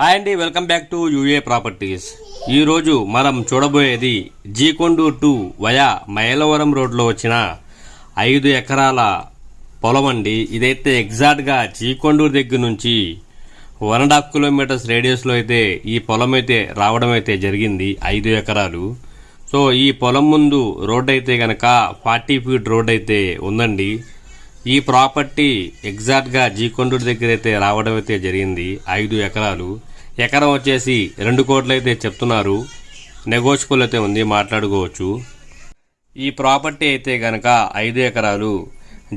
Hi అండి welcome back to UA properties. ఈరోజు మనం చూడబోయేది జీకొండూరు టు వయా మైలవరం రోడ్లో వచ్చిన ఐదు ఎకరాల పొలం అండి. ఇదైతే ఎగ్జాక్ట్గా జీకొండూరు దగ్గర నుంచి వన్ అండ్ హాఫ్ కిలోమీటర్స్ రేడియస్లో అయితే ఈ పొలం అయితే రావడం అయితే జరిగింది ఐదు ఎకరాలు. సో ఈ పొలం ముందు రోడ్ అయితే కనుక ఫార్టీ ఫీట్ రోడ్ అయితే ఉందండి. ఈ ప్రాపర్టీ ఎగ్జాక్ట్గా జీకొండూరు దగ్గర అయితే రావడం అయితే జరిగింది. ఐదు ఎకరాలు. ఎకరం వచ్చేసి రెండు కోట్లు అయితే చెప్తున్నారు. నెగోషియబుల్ అయితే ఉంది మాట్లాడుకోవచ్చు. ఈ ప్రాపర్టీ అయితే గనక ఐదు ఎకరాలు.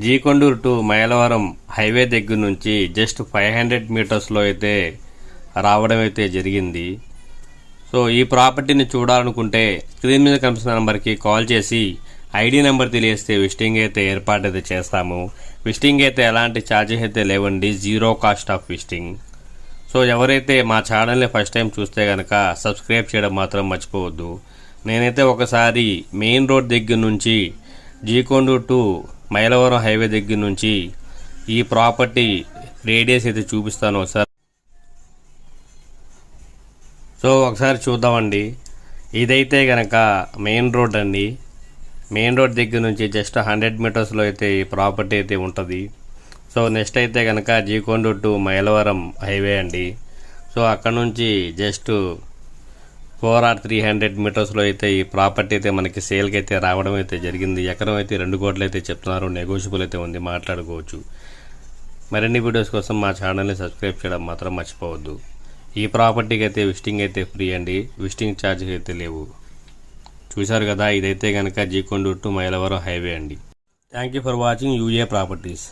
జీకొండూరు టు మైలవరం హైవే దగ్గర నుంచి జస్ట్ ఫైవ్ హండ్రెడ్ మీటర్స్లో అయితే రావడం అయితే జరిగింది. సో ఈ ప్రాపర్టీని చూడాలనుకుంటే స్క్రీన్ మీద కనిపిస్తున్న నెంబర్కి కాల్ చేసి ఐడి నెంబర్ తెలియస్తే విజిటింగ్ అయితే ఏర్పాటు అయితే చేస్తాము. విజిటింగ్ అయితే ఎలాంటి ఛార్జెస్ అయితే లేవండి. Zero cost of visiting so ఎవరైతే మా ఛానల్ని ఫస్ట్ టైం చూస్తే కనుక సబ్స్క్రైబ్ చేయడం మాత్రం మర్చిపోవద్దు. నేనైతే ఒకసారి మెయిన్ రోడ్ దగ్గర నుంచి జీకొండూరు టు మైలవరం హైవే దగ్గర నుంచి ఈ ప్రాపర్టీ రేడియస్ అయితే చూపిస్తాను ఒకసారి. సో ఒకసారి చూద్దామండి. ఇదైతే కనుక మెయిన్ రోడ్ అండి. మెయిన్ రోడ్ దగ్గర నుంచి జస్ట్ హండ్రెడ్ మీటర్స్లో అయితే ఈ ప్రాపర్టీ అయితే ఉంటుంది. సో నెక్స్ట్ అయితే కనుక జీకొండూరు టు మైలవరం హైవే అండి. సో అక్కడ నుంచి just four or three hundred మీటర్స్లో అయితే ఈ ప్రాపర్టీ అయితే మనకి సేల్కి అయితే రావడం అయితే జరిగింది. ఎకరం అయితే రెండు కోట్లు అయితే చెప్తున్నారు. నెగోషియబుల్ అయితే ఉంది. మాట్లాడుకోవచ్చు. మరిన్ని వీడియోస్ కోసం మా ఛానల్ని సబ్స్క్రైబ్ చేయడం మాత్రం మర్చిపోవద్దు. ఈ ప్రాపర్టీకి అయితే విజిటింగ్ అయితే ఫ్రీ అండి. విజిటింగ్ ఛార్జెస్ అయితే లేవు. చూశారు కదా ఇదైతే కనుక జీకొండూరు టు మైలవరం హైవే అండి. Thank you for watching UA properties